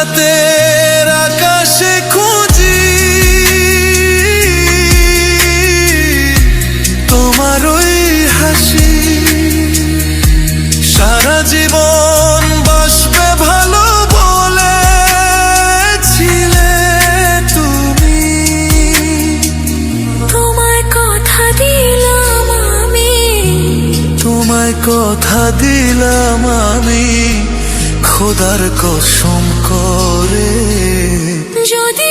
রাতের আকাশে খুঁজি। তোমার ওই হাসি সারা জীবন বাসবে ভালো বলেছিলে তুমি। তোমায় কথা দিলাম আমি। তোমায় কথা দিলাম আমি। খোদার কসম করে। যদি